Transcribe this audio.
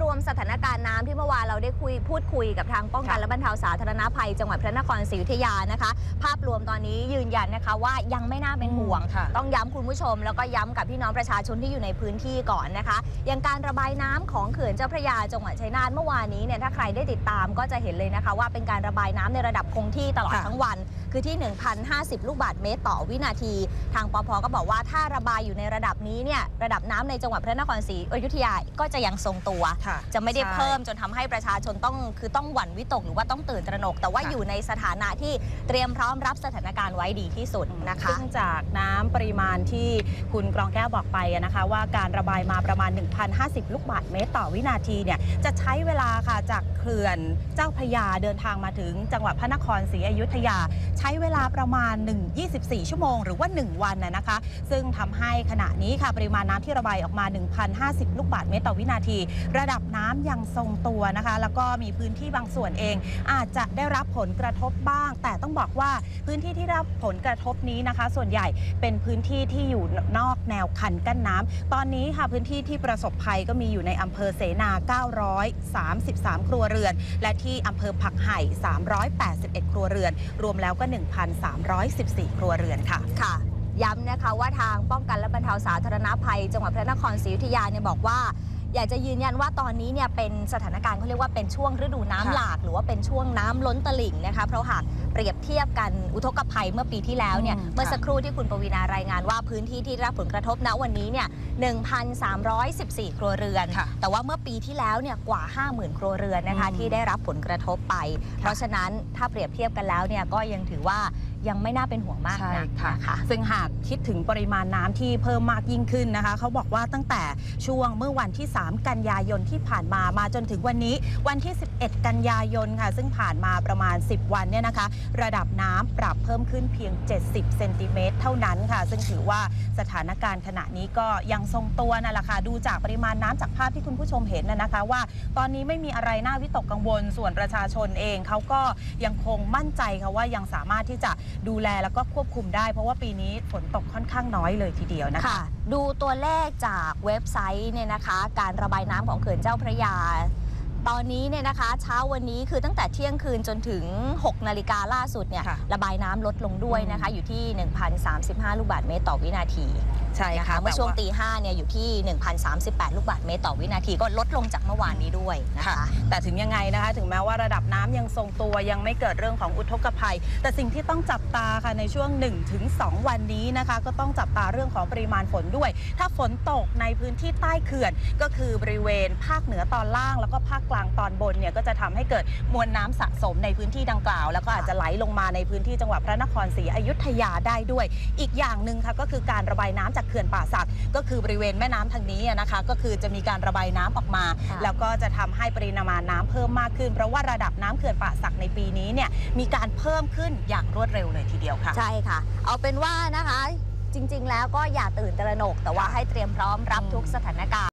รวมสถานการณ์ น้ำที่เมื่อวานเราได้คุยพูดคุยกับทางป้องกันค่ะและบรรเทาสาธารณภัย จังหวัดพระนครศรีอยุธยานะคะ ภาพรวมตอนนี้ยืนยันนะคะว่ายังไม่น่าเป็นห่วงค่ะต้องย้ำคุณผู้ชม แล้วก็ย้ำกับพี่น้องประชาชนที่อยู่ในพื้นที่ก่อนนะคะอย่างการระบายน้ำของเขื่อนเจ้าพระยาจังหวัดชัยนาทเมื่อวานนี้เนี่ยถ้าใครได้ติดตามก็จะเห็นเลยนะคะว่าเป็นการระบายน้ำในระดับคงที่ตลอดค่ะทั้งวัน คือที่ 1,050 ลูกบาศก์เมตรต่อวินาที ทางปพก็บอกว่าถ้าระบายอยู่ในระดับนี้เนี่ยระดับน้ำในจังหวัดพระนครศรีอยุธยาก็จะยังทรงตัวค่ะจะไม่ได้ใช่เพิ่มจนทำให้ประชาชนต้องคือต้องหวั่นวิตกหรือว่าต้องตื่นตระหนก แต่ว่าค่ะอยู่ในสถานะที่เตรียมพร้อมรับสถานการณ์ไว้ดีที่สุดนะคะซึ่งจากน้ำปริมาณที่คุณกรองแก้วบอกไปอะนะคะว่าการระบายมาประมาณ 1,050 ลูกบาศก์เมตรต่อวินาทีเนี่ยจะใช้เวลาค่ะจากเขื่อนเจ้าพระยาเดินทางมาถึงจังหวัดพระนครศรีอยุธยา ใช้เวลาประมาณ 1 24 ชั่วโมง หรือว่า 1 วันนะนะคะ ซึ่งทำให้ขณะนี้ค่ะปริมาณน้ำที่ระบายออกมา 1,050 ลูกบาศก์เมตรต่อวินาที ระดับน้ำยังทรงงตัวนะคะ แล้วก็มีพื้นที่บางส่วนเอง อาจจะได้รับผลกระทบบ้าง แต่ต้องบอกว่าพื้นที่ที่รับผลกระทบนี้นะคะ ส่วนใหญ่เป็นพื้นที่ที่อยู่นอกแนวคันกั้นน้ำตอนนี้ค่ะพื้นที่ที่ประสบภัยก็มีอยู่ในอำเภอเสนา 933 ครัวเรือน และที่อำเภอผักไห่ 381 ครัวเรือน รวมแล้วก็ 1,314 ครัวเรือนค่ะค่ะย้ำนะคะว่าทางป้องกันและบรรเทาสาธารณภัย จังหวัดพระนครศรีอยุธยาเนี่ยบอกว่า อยากจะยืนยันว่าตอนนี้เนี่ยเป็นสถานการณ์เขาเรียกว่าเป็นช่วงฤดูน้ำค่ะหลาก หรือว่าเป็นช่วงน้ำล้นตลิ่งนะคะเพราะหากเปรียบเทียบกันอุทกภัยเมื่อปีที่แล้วเนี่ยอืม เมื่อค่ะสักครู่ที่คุณปวีนารายงานว่าพื้นที่ที่ได้รับผลกระทบณวันนี้เนี่ย 1,314 ครัวเรือน ค่ะแต่ว่าเมื่อปีที่แล้วเนี่ยกว่า 50,000 ครัวเรือนนะคะอืมที่ได้รับผลกระทบไป เพราะฉะนั้นถ้าเปรียบเทียบกันแล้วเนี่ยก็ยังถือว่า ยังไม่น่าเป็นห่วงมากใช่นักค่ะ นะคะ ซึ่งหากคิดถึงปริมาณน้ำที่เพิ่มมากยิ่งขึ้นนะคะ เขาบอกว่าตั้งแต่ช่วงเมื่อวันที่ 3 กันยายนที่ผ่านมามาจนถึงวันนี้ วันที่ 11 กันยายนค่ะ ซึ่งผ่านมาประมาณ 10 วันเนี่ยนะคะ ระดับน้ำปรับเพิ่มขึ้นเพียง 70 เซนติเมตรเท่านั้นค่ะ ซึ่งถือว่าสถานการณ์ขณะนี้ก็ยังทรงตัวนั่นแหละค่ะ ดูจากปริมาณน้ำจากภาพที่คุณผู้ชมเห็นนะนะคะ ว่าตอนนี้ไม่มีอะไรน่าวิตกกังวลส่วนประชาชนเองเขาก็ยังคงมั่นใจค่ะว่ายังสามารถที่จะดูแลแล้วก็ควบคุมได้ เพราะว่าปีนี้ฝนตกค่อนข้างน้อยเลยทีเดียวนะคะค่ะดูตัวเลขจากเว็บไซต์เนี่ยนะคะ การระบายน้ำของเขื่อนเจ้าพระยาตอนนี้เนี่ยนะคะเช้าวันนี้คือตั้งแต่เที่ยงคืนจนถึง 6 นาฬิกาล่าสุดเนี่ยค่ะระบายน้ำลดลงด้วยนะคะ อยู่ที่ 1,035 ลูกบาศก์เมตรต่อวินาที ใช่นะค่ะคะเมื่อช่วงแต่าตีห้าเนี่ยอยู่ที่ 1,038 ลูกบาศก์เมตรต่อวินาทีก็ลดลงจากเมื่อวานนี้ด้วยนะค่ะคะแต่ถึงยังไงนะคะ ถึงแม้ว่าระดับน้ำยังทรงตัวยังไม่เกิดเรื่องของอุทกภัย แต่สิ่งที่ต้องจับตาค่ะในช่วง 1-2 วันนี้นะคะ ก็ต้องจับตาเรื่องของปริมาณฝนด้วย ถ้าฝนตกในพื้นที่ใต้เขื่อน ก็คือบริเวณภาคเหนือตอนล่าง แล้วก็ภาคกลางตอนบนเนี่ยก็จะทำให้เกิดมวลน้ำสะสมในพื้นที่ดังกล่าว แล้วก็อาจจะไหลลงมาในพื้นที่จังหวัดพระนครศรีอยุธยาได้ด้วย อีกอย่างหนึ่งค่ะก็คือการระบายน้ำจากเขื่อนป่าสักก็คือบริเวณแม่น้ำทางนี้อะนะคะ ก็คือจะมีการระบายน้ำออกมาค่ะแล้วก็จะทำให้ปริมาณน้ำเพิ่มมากขึ้น เพราะว่าระดับน้ำเขื่อนป่าสักในปีนี้เนี่ยมีการเพิ่มขึ้นอย่างรวดเร็วเลยทีเดียวค่ะ ใช่ค่ะ เอาเป็นว่านะคะ จริง ๆ แล้วก็อย่าตื่นตระหนก แต่ว่าค่ะให้เตรียมพร้อมรับอืมทุกสถานการณ์